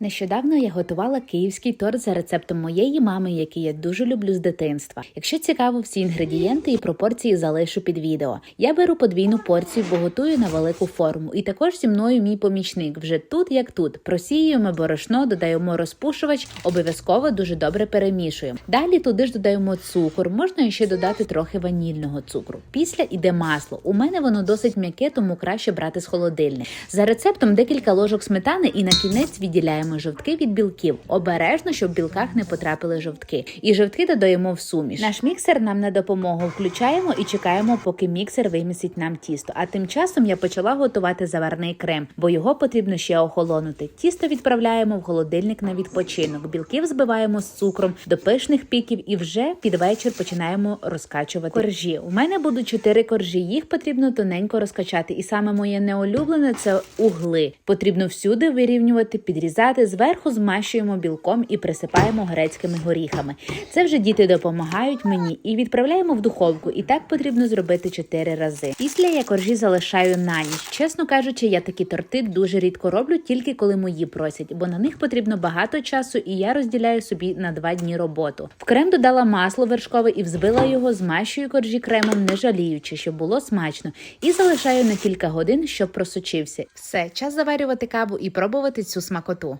Нещодавно я готувала київський торт за рецептом моєї мами, який я дуже люблю з дитинства. Якщо цікаво, всі інгредієнти і пропорції залишу під відео. Я беру подвійну порцію, бо готую на велику форму. І також зі мною мій помічник. Вже тут як тут. Просіюємо борошно, додаємо розпушувач, обов'язково дуже добре перемішуємо. Далі туди ж додаємо цукор, можна ще додати трохи ванільного цукру. Після іде масло. У мене воно досить м'яке, тому краще брати з холодильника. За рецептом декілька ложок сметани і на кінець відділяємо жовтки від білків. Обережно, щоб в білках не потрапили жовтки. І жовтки додаємо в суміш. Наш міксер нам на допомогу включаємо і чекаємо, поки міксер вимісить нам тісто. А тим часом я почала готувати заварний крем, бо його потрібно ще охолонути. Тісто відправляємо в холодильник на відпочинок. Білків збиваємо з цукром до пишних піків і вже під вечір починаємо розкачувати коржі. У мене будуть чотири коржі. Їх потрібно тоненько розкачати. І саме моє неулюблене це угли. Потрібно всюди вирівнювати, підрізати. Зверху змащуємо білком і присипаємо грецькими горіхами. Це вже діти допомагають мені і відправляємо в духовку. І так потрібно зробити чотири рази. Після я коржі залишаю на ніч. Чесно кажучи, я такі торти дуже рідко роблю, тільки коли мої просять, бо на них потрібно багато часу, і я розділяю собі на два дні роботу. В крем додала масло вершкове і взбила його, змащую коржі кремом, не жаліючи, щоб було смачно, і залишаю на кілька годин, щоб просочився. Все, час заварювати каву і пробувати цю смакоту.